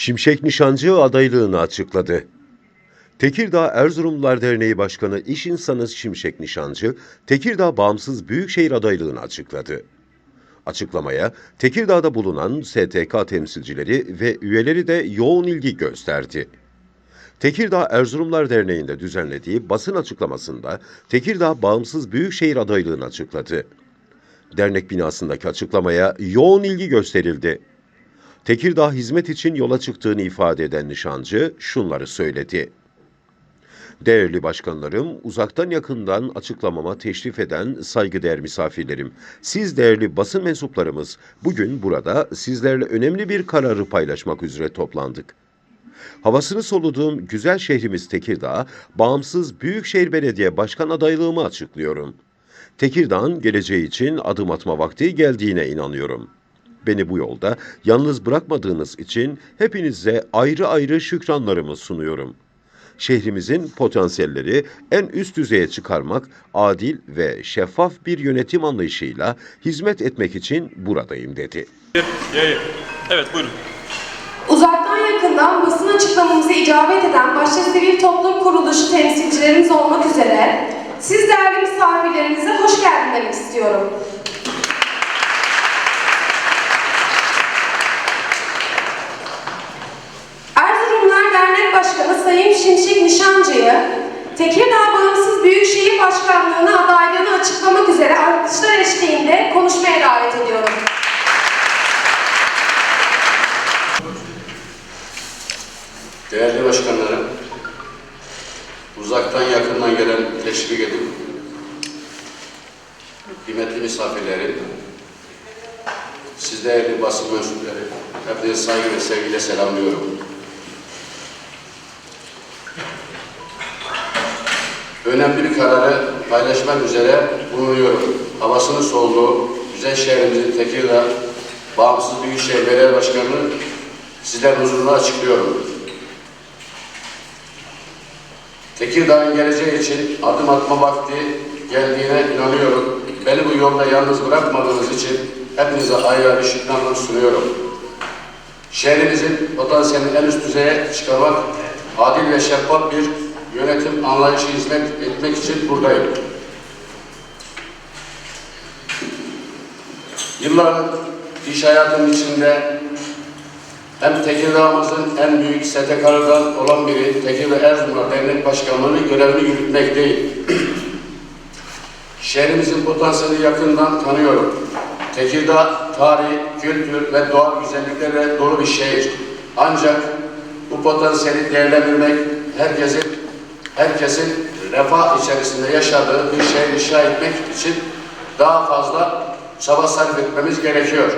Şimşek Nişancı adaylığını açıkladı. Tekirdağ Erzurumlular Derneği Başkanı İş İnsanı Şimşek Nişancı, Tekirdağ Bağımsız Büyükşehir adaylığını açıkladı. Açıklamaya Tekirdağ'da bulunan STK temsilcileri ve üyeleri de yoğun ilgi gösterdi. Tekirdağ Erzurumlar Derneği'nde düzenlediği basın açıklamasında Tekirdağ Bağımsız Büyükşehir adaylığını açıkladı. Dernek binasındaki açıklamaya yoğun ilgi gösterildi. Tekirdağ hizmet için yola çıktığını ifade eden nişancı şunları söyledi. Değerli başkanlarım, uzaktan yakından açıklamama teşrif eden saygıdeğer misafirlerim, siz değerli basın mensuplarımız, bugün burada sizlerle önemli bir kararı paylaşmak üzere toplandık. Havasını soluduğum güzel şehrimiz Tekirdağ, bağımsız Büyükşehir Belediye Başkan adaylığımı açıklıyorum. Tekirdağ'ın geleceği için adım atma vakti geldiğine inanıyorum. Beni bu yolda yalnız bırakmadığınız için hepinize ayrı ayrı şükranlarımı sunuyorum. Şehrimizin potansiyelleri en üst düzeye çıkarmak, adil ve şeffaf bir yönetim anlayışıyla hizmet etmek için buradayım dedi. Evet buyurun. Uzaktan yakından basın açıklamamıza icabet eden başta sivil toplum kuruluşu temsilcilerimiz olmak üzere siz değerli misafirlerimize hoş geldin demek istiyorum. Erzurumlar Başkanı Sayın Şimşek Nişancı'yı Tekirdağ Bağımsız Büyükşehir Başkanlığı'na adaylığını açıklamak üzere alkışlar eşliğinde konuşmaya davet ediyorum. Değerli başkanlarım, uzaktan yakından gelen teşvik edip kıymetli misafirlerim, siz değerli basın mensupları, hepinizi saygı ve sevgiyle selamlıyorum. Önemli bir kararı paylaşmak üzere bulunuyorum. Havasının solduğu güzel şehrimizin Tekirdağ Bağımsız Büyükşehir Belediye Başkanı'nı sizlerin huzuruna açıklıyorum. Tekirdağ'ın geleceği için adım atma vakti geldiğine inanıyorum. Beni bu yolda yalnız bırakmadığınız için hepinize ayrı ayrı şükranlarımı sunuyorum. Şehrimizin potansiyelini en üst düzeye çıkarmak, adil ve şeffaf bir yönetim anlayışı hizmet etmek için buradayım. Yılların iş hayatının içinde hem Tekirdağ'ımızın en büyük STK'lardan olan biri Tekirdağ Erzurumlar Dernek Başkanlığı'nın görevini yürütmekteyim. Şehrimizin potansiyelini yakından tanıyorum. Tekirdağ tarih, kültür ve doğal güzelliklerle dolu bir şehir. Ancak bu potansiyeli değerlendirmek herkesin herkesin refah içerisinde yaşadığı bir şehir inşa etmek için daha fazla çaba sarf etmemiz gerekiyor.